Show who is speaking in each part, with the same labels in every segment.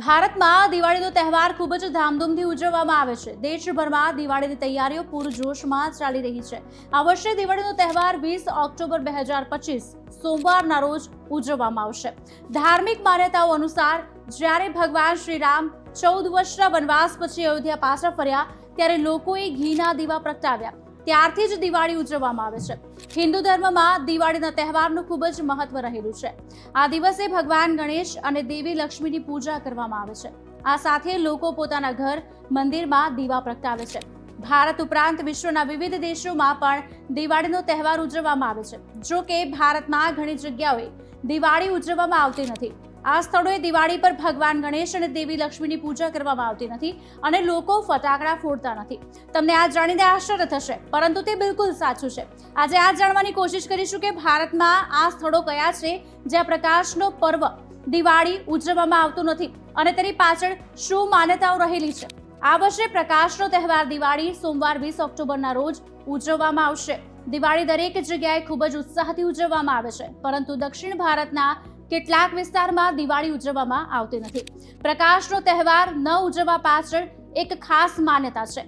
Speaker 1: ભારતમાં દિવાળીનો તહેવાર ખૂબ જ ધામધૂમથી ઉજવવામાં આવે છે. દેશભરમાં દિવાળીની તૈયારીઓ પૂરજોશમાં ચાલી રહી છે. આ વર્ષે દિવાળીનો તહેવાર વીસ ઓક્ટોબર બે હજાર પચીસ, સોમવારના રોજ ઉજવવામાં આવશે. ધાર્મિક માન્યતાઓ અનુસાર, જ્યારે ભગવાન શ્રીરામ ચૌદ વર્ષના વનવાસ પછી અયોધ્યા પાછા ફર્યા, ત્યારે લોકોએ ઘીના દીવા પ્રગટાવ્યા. ત્યારથી જ દિવાળી ઉજવવામાં આવે છે. હિન્દુ ધર્મમાં દિવાળીના તહેવારનું ખૂબ જ મહત્વ રહેલું છે. આ દિવસે ભગવાન ગણેશ અને દેવી લક્ષ્મીની પૂજા કરવામાં આવે છે. આ સાથે લોકો પોતાના ઘર, મંદિરમાં દીવા પ્રગટાવે છે. ભારત ઉપરાંત વિશ્વના વિવિધ દેશોમાં પણ દિવાળીનો તહેવાર ઉજવવામાં આવે છે. જો કે ભારતમાં ઘણી જગ્યાઓએ દિવાળી ઉજવવામાં આવતી નથી. આ સ્થળોએ દિવાળી પર ભગવાન ગણેશ અને દેવી લક્ષ્મીની પૂજા કરવામાં આવતી નથી અને લોકો ફટાકડા ફોડતા નથી. તમને આ જાણીને આશ્ચર્ય થશે, પરંતુ તે બિલકુલ સાચું છે. આજે આ જાણવાની કોશિશ કરીશું કે ભારતમાં આ સ્થળો કયા છે, જ્યાં પ્રકાશનો પર્વ દિવાળી ઉજવવામાં આવતું નથી અને તેની પાછળ શું માન્યતાઓ રહેલી છે. આ વર્ષે પ્રકાશનો તહેવાર દિવાળી સોમવાર વીસ ઓક્ટોબરના રોજ ઉજવવામાં આવશે. દિવાળી દરેક જગ્યાએ ખૂબ જ ઉત્સાહથી ઉજવવામાં આવે છે, પરંતુ દક્ષિણ ભારતના કેટલાક વિસ્તારમાં દિવાળી ઉજવવામાં આવતી નથી. પ્રકાશનો તહેવાર ન ઉજવવા પાછળ એક ખાસ માન્યતા છે.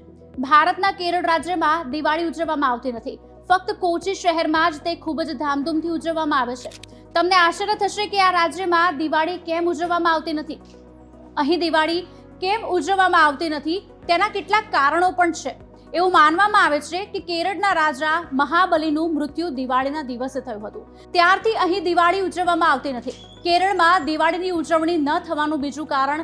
Speaker 1: ભારતના કેરળ રાજ્યમાં દિવાળી ઉજવવામાં આવતી નથી. ફક્ત કોચી શહેરમાં જ તે ખૂબ જ ધામધૂમથી ઉજવવામાં આવે છે. તમને આશ્ચર્ય થશે કે આ રાજ્યમાં દિવાળી કેમ ઉજવવામાં આવતી નથી. અહીં દિવાળી કેમ ઉજવવામાં આવતી નથી તેના કેટલાક કારણો પણ છે. એવું માનવામાં આવે છે કે કેરળના રાજા મહાબલીનું મૃત્યુ દિવાળીના દિવસે થયું હતું. ત્યારથી અહીં દિવાળી ઉજવવામાં આવતી નથી. કેરળમાં દિવાળીની ઉજવણી ન થવાનું બીજું કારણ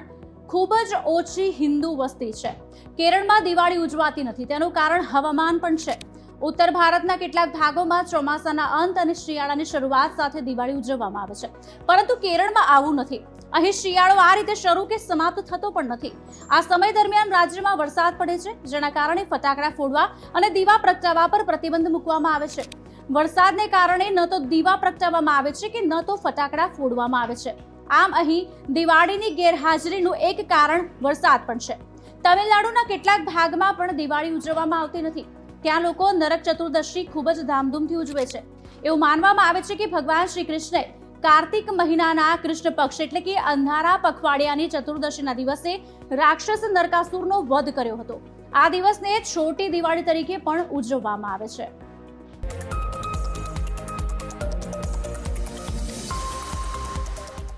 Speaker 1: ખૂબ જ ઓછી હિન્દુ વસ્તી છે. કેરળમાં દિવાળી ઉજવાતી નથી. તેનું કારણ હવામાન પણ છે. ઉત્તર ભારતના કેટલાક ભાગોમાં ચોમાસાના અંત અને શિયાળાની શરૂઆત સાથે દિવાળી ઉજવવામાં આવે છે. પરંતુ કેરળમાં આવું નથી. અહીં શિયાળો આ રીતે શરૂ કે સમાપ્ત થતો પણ નથી. આ સમય દરમિયાન રાજ્યમાં વરસાદ પડે છે, જેના કારણે ફટાકડા ફોડવા અને દીવા પ્રગટાવવા પર પ્રતિબંધ મૂકવામાં આવે છે. વરસાદને કારણે ન તો દીવા પ્રગટાવવામાં આવે છે કે ન તો ફટાકડા ફોડવામાં આવે છે. આમ અહીં દિવાળીની ગેરહાજરીનું એક કારણ વરસાદ પણ છે. તમિલનાડુના કેટલાક ભાગમાં પણ દિવાળી ઉજવવામાં આવતી નથી. ત્યાં લોકો નરક ચતુર્દશી ખૂબ જ ધામધૂમથી ઉજવે છે. એવું માનવામાં આવે છે કે ભગવાન શ્રી કૃષ્ણે કાર્તિક મહિનાના કૃષ્ણ પક્ષ એટલે કે અંધારા પખવાડિયાની ચતુર્દશીના દિવસે રાક્ષસ નરકાસુરનો વધ કર્યો હતો. આ દિવસને છોટી દિવાળી તરીકે પણ ઉજવવામાં આવે છે.